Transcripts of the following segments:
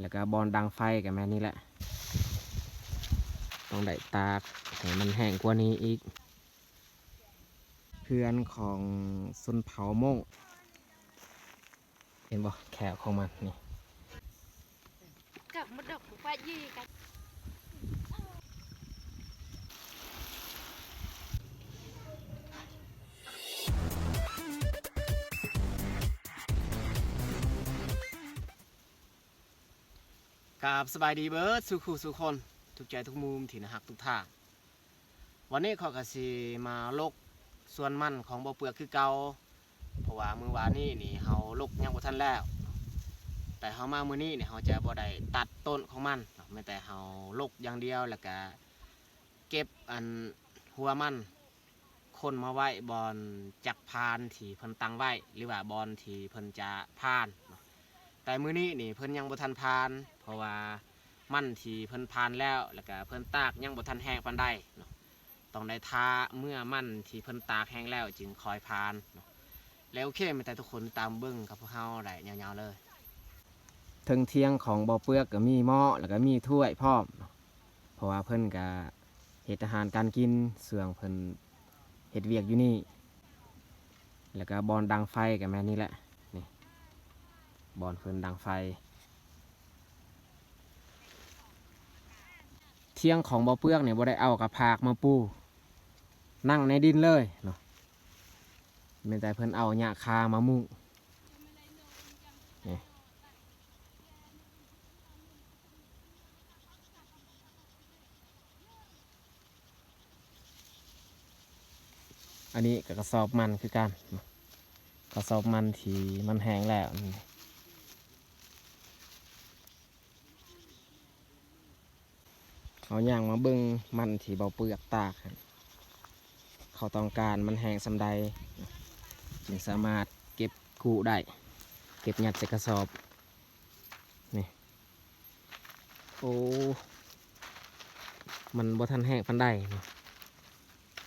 แล้วก็บอลดังไฟกับแม่นี่แหละ ต้องได้ตากให้มันแห้งกว่านี้อีก เพื่อนของสุนเผาโมงเห็นบ่แขวของมันนี่กับมดดอกฟ้ายี่กัน กับสบายดีเบิร์ดสุขูสุคน ทุกใจทุกมุมที่นะฮักทุกทาง วันนี้ขอกสิมาลกส่วนมันของบ่อเปลือกคือเกาเพราะว่ามือวานนี้นี่เฮาลกยังบ่ทันแล้ว แต่เฮามามือนี้เนี่ยเฮาจะบ่ได้ตัดต้นของมันไม่แต่เฮาลกอย่างเดียวแล้วก็เก็บอันหัวมันคนมาไว้บอนจักพานที่เพิ่นตั้งไว้หรือว่าบอนที่เพิ่นจะพาน แต่มือนี้นี่เพิ่นยังบ่ทันพาน เพราะว่ามันที่เพิ่นพานแล้วแล้วก็เพิ่นตากยังบ่ทันแห้งปานใดเนาะต้องได้ทาเมื่อมันที่เพิ่นตากแห้งแล้วจึงคอยพานเนาะแล้วโอเคไม่แต่ทุกคนตามเบิ่งกับพวกเฮาได้ยาวๆเลยถึงเที่ยงของบ่อเปลือกก็มีหม้อแล้วก็มีถ้วยพร้อมเนาะเพราะว่าเพิ่นก็เฮ็ดอาหารการกินเสื่องเพิ่นเฮ็ดเวียกอยู่นี่ แล้วก็บอลดังไฟกับแม่นี่แหละนี่บอลเพิ่นดังไฟ เที่ยงของบ่อเปลือกเนี่ยบ่ได้เอากับผากมาปู นั่งในดินเลยเนาะแม่นแต่เพิ่นเอาหญ้าคามามุงอันนี้ก็กระสอบมันคือกันกระสอบมันที่มันแห้งแล้วนี่ เขาย่างมาเบิ้งมันที่เบาเปลือกตากเขาต้องการมันแห้งสำใดจึงสามารถเก็บกูได้ เก็บหยัดใส่กระสอบนี่โอ้มันบ่ทันแห้งปันได้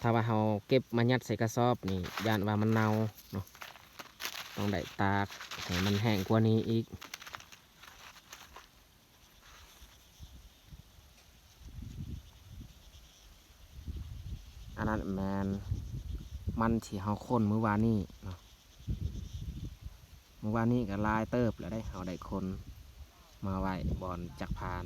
ถ้าว่าเราเก็บมายัดใส่กระสอบนี่ยานว่ามันเน่าเนาะต้องได้ตากให้มันแห้งกว่านี้อีก อันนั้นแมนมันที่เฮาคนเมื่อวานนี้เนาะเมื่อวานนี้ก็ลายเติบแล้วได้เฮาได้คนมาไว้บอนจักพาน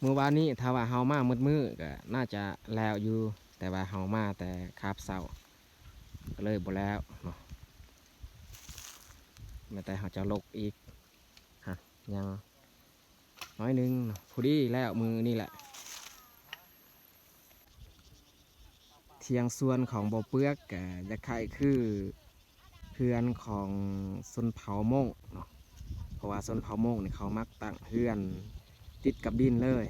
เมื่อวานนี้ถ้าว่าเฮามามืดมือๆก็น่าจะแล้วอยู่ แต่ว่าเฮามาแต่คาบเสาก็เลยบ่แล้วเนาะแม้แต่เฮาจะลกอีก ฮะยังน้อยนึงพอดีแล้วมือนี่แหละ เทียงส่วนของบ่อเปลือกกจะคล้ายคือเพื่อนของสนเผาโมงเนาะเพราะว่าสนเผาโมงเนี่ยเขามักตั้งเพื่อนติดกับดินเลย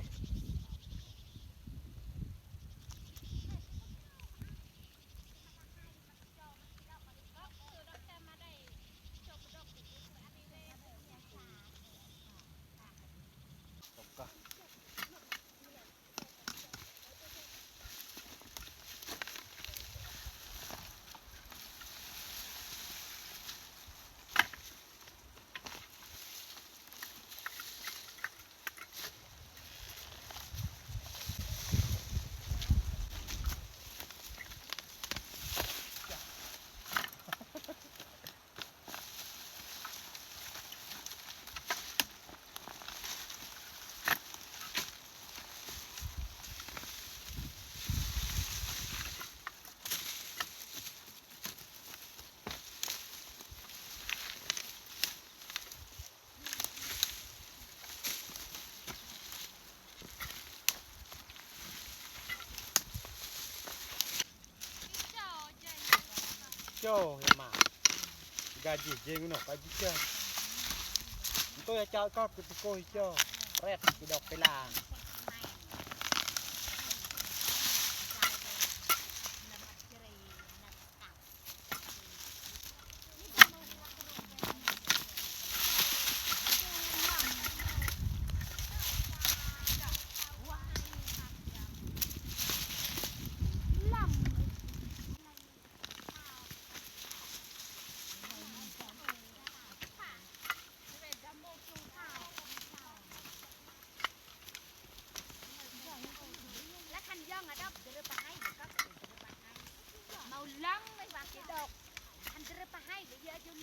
cho mà gà gì gì nó phải biết chưa tôi cho con cái cô cho rét cái đọc cái là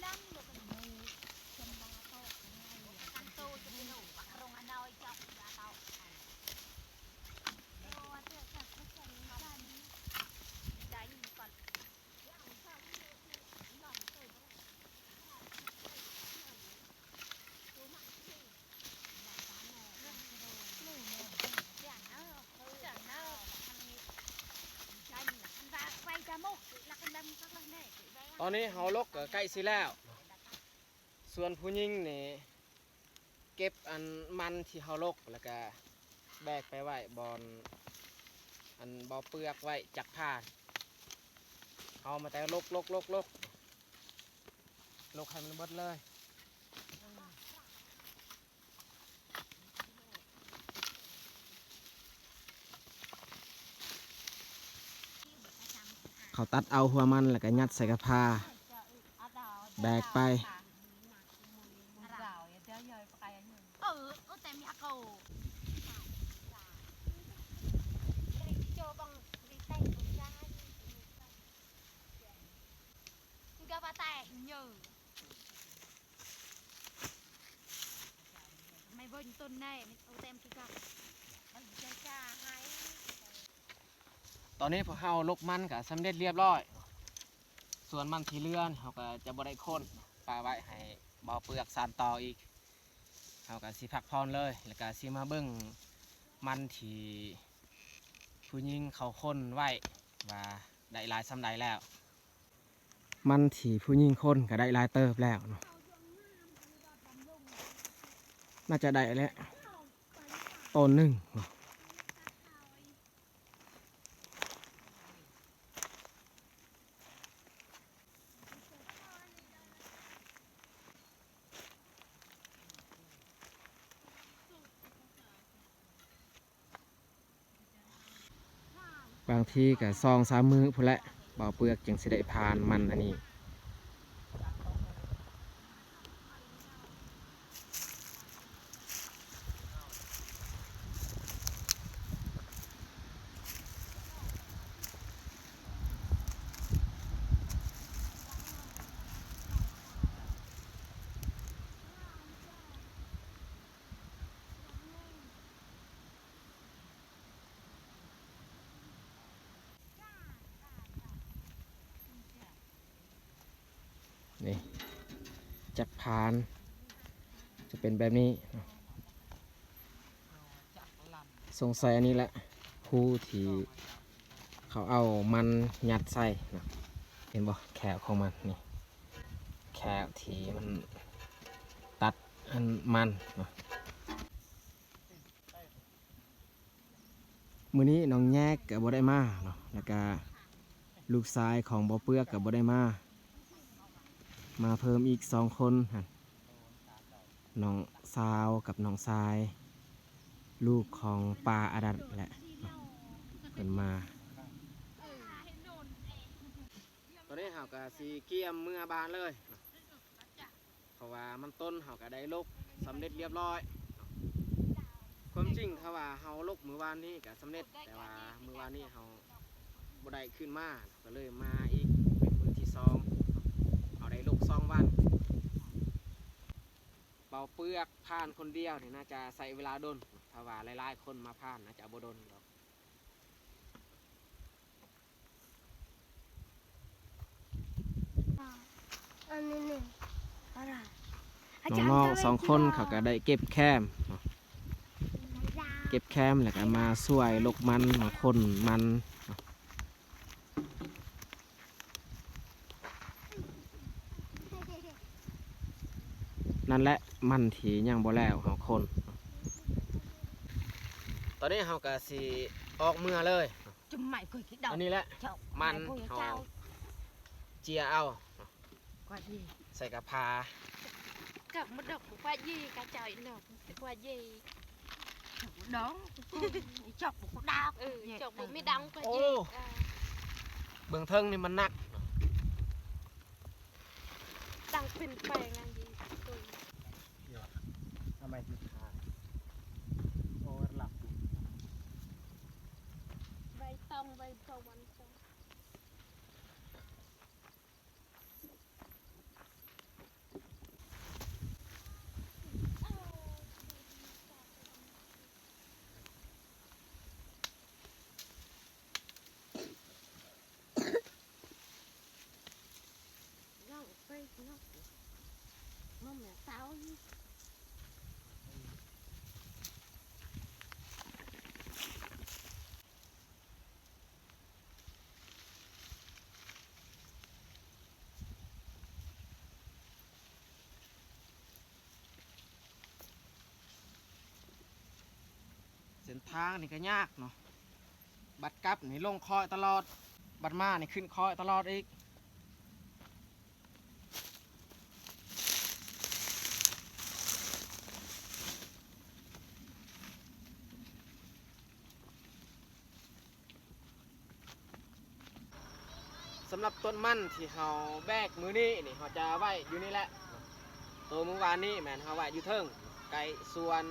lang อนนี้เฮาลกก็ใกล้สิแล้ว ส่วนผู้หญิงนี่เก็บอันมันที่เฮาลกแล้วก็แบกไปไว้บอนอันบอเปลือกไว้จักผ่านเอามาแต่ลกลกลกลกลกให้มันเบิดเลย เขาตัดเอาหัวมันแล้วก็ยัดใส่กระพาแบกไป ตอนนี้พวกเฮาลกมันก็สำเร็จเรียบร้อย ส่วนมันที่เลื่อนเขาก็จะบ่ได้ค้นปลาไว้ให้บ่อเปลือกสานต่ออีกเขาก็สิพักพรเลย แล้วก็สิมาเบิ่งมันที่ผู้หญิงเขาค้นไว้ว่าได้ลายสำใดแล้ว มันที่ผู้หญิงค้นก็ได้ลายเติบแล้วเนาะน่าจะได้แล้วต้นหนึ่งเนาะ บางทีก็ซองสามมือพุ่นละเบาเปลือกจึงสิได้ผ่านมันอันนี้ จักรพาน จะเป็นแบบนี้ สงสัยอันนี้แหละผู้ที่เขาเอามันยัดใส่เนาะเห็นบ่แขวของมันนี่แขวที่มันตัดอันมันเนะมือนี้น้องแยกกับบ่ได้มาเนาะแล้วก็ลูกชายของบ่เปื้อกกับบ่ได้มา มาเพิ่มอีกสองคนหั่นน้องสาวกับน้องทราย ลูกของปลาอดันแหละเพิ่นมา ตอนนี้เฮาก็สีเกียมเมื่อบานเลย เพราะว่ามันต้นเฮาก็ได้ลกสำเร็จเรียบร้อย ความจริงถ้าว่าเฮาลกมือวานนี้ก็สำเร็จ แต่ว่ามือวานนี้เฮาบ่ได้ขึ้นมา ก็เลยมาอีกเป็นมือที่สองเอาได้ลูก สองวัน เป่าเปลือกผ่านคนเดียวนี่น่าจะใส่เวลาโดนถ้าว่าหลายๆคนมาผ่านน่าจะบ่โดนหรอกอันนี้หนึ่งอะไรน้องๆสองคนเขาก็ได้เก็บแคมเนาะเก็บแคมแล้วก็มาช่วยลกมันมาคนมันเนาะนั่นแหละมันที่ยังบ่แล้วเขาคน ตอนนี้เขาก็สิออกเมื่อเลย chùm mày cười cái đầu อันนี้แหละ Chậu, Man, mày cười họ- chào เจียเอา quả gì ใส่กระพา cả một độc của qua gì cả trời nọ qua gì đón chọc của cô đau ừ Dạ, chồng ừ. bị mới đóng qua Ô. gì à, เบื้องเทิงนี่มันหนัก đăng pin phè ngang gì ừ. sama kita overlap ใบตองใบตะวันตองน้องไปน้องมันเหมือนี่ นทางนี่ก็ยากเนาะบัดกลับนี่ลงคอยตลอด บัดมานี่ขึ้นคอยตลอดอีกสำหรับต้นมันที่เฮาแบกมือนี้นี่เฮาจะไว้อยู่นี่แหละตัวเมื่อวานนี้แมนเฮาไว้อยู่เทิงไกลส่วน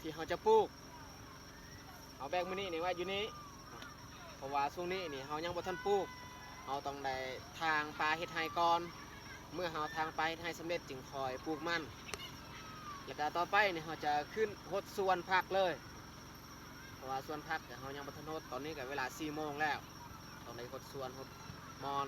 ที่เฮาจะปลูก เอาแบกมือนี้นี่ไว้อยู่นี้เพราะว่าช่วงนี้นี่เฮายังบ่ทันปลูกเฮาต้องได้ทางปลาเฮ็ดไห้ก่อน เมื่อเฮาทางปลาเฮ็ดไห้สำเร็จจึงคอยปลูกมันแล้วก็ต่อไปนี่เฮาจะขึ้นหดส่วนผักเลย เพราะว่าส่วนผักเนี่ยเฮายังบ่ทันหดตอนนี้ก็เวลา4โมงแล้วต้องได้หดส่วนหดมอน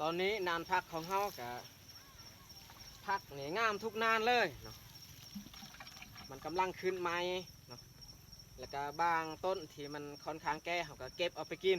ตอนนี้นานพักของเฮากะพักนี่งามทุกนานเลยเนาะมันกำลังขึ้นใหม่เนาะแล้วก็บางต้นที่มันค่อนข้างแก่เขาก็เก็บเอาไปกิน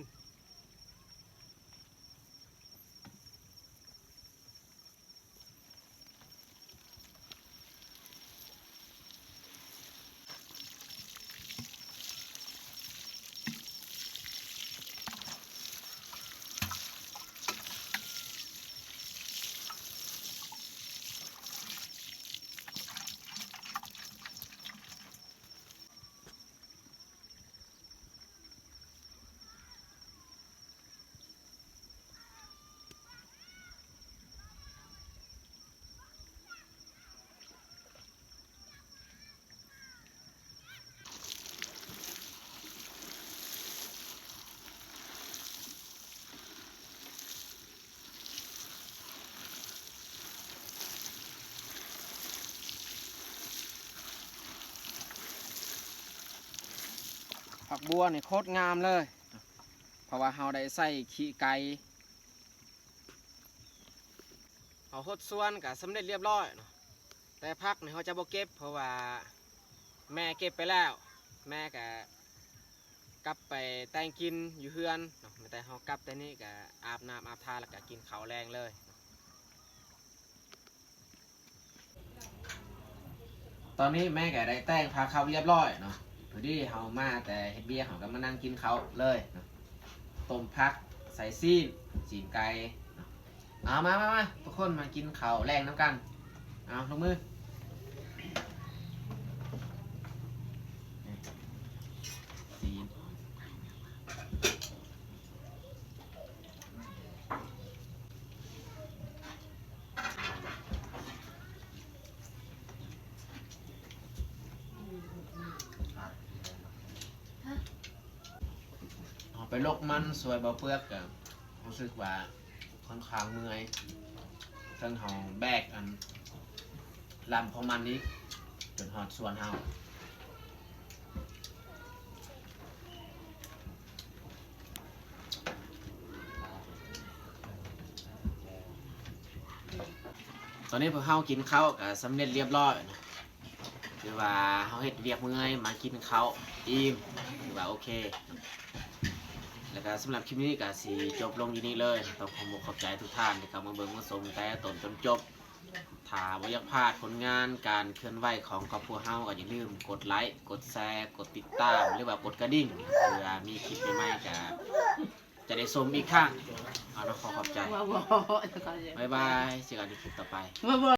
ผักบัวนี่โคตรงามเลย เพราะว่าเราได้ใส่ขี้ไก่เอาหดส่วนกับสำเร็จเรียบร้อยเนาะแต่พักนี่เขาจะบ่เก็บ เพราะว่าแม่เก็บไปแล้ว แม่ก็กลับไปแต่งกินอยู่เฮือนเนาะแต่เขากลับแต่นี่ก็อาบน้ำอาบทาแล้วก็กินข้าวแรงเลยตอนนี้แม่ก็ได้แต่งพาเขาเรียบร้อยเนาะ ดูดิเฮามาแต่เฮ็ดเบียร์เฮาก็มานั่งกินเขาเลยนะต้มพักใส่ซีนจีนไก่เอามามามาทุกคนมากินเขาแรงน้ำกัน เอาลงมือนี่ซีน ลกมันสวยบ่เปลือกก็รู้สึกว่าค่อนข้างเมื่อยทั้งเฮาแบกอันลำของมันนี้จนฮอดส่วนเฮาตอนนี้พวกเฮากินข้าวก็สำเร็จเรียบร้อยนะคือว่าเฮาเฮ็ดเวียกเมื่อยมากินข้าวอิ่มคือว่าโอเค แล้วก็สำหรับคลิปนี้ก็สิจบลงอยู่นี่เลยต้องขอบอกขอบใจทุกท่านที่เข้ามาเบิ่งมาชมแต่ต้นจนจบถ้าบ่อยากพลาดผลงานการเคลื่อนไหวของครอบครัวเฮาก็อย่าลืมกดไลค์กดแชร์กดติดตามหรือว่ากดกระดิ่งเพื่อมีคลิปใหม่ๆก็จะได้ชมอีกครั้งเอาเนาะขอขอบใจ บ่บ่จะเข้าใจบ๊ายบายเจอกันในคลิปต่อไป บ่บ่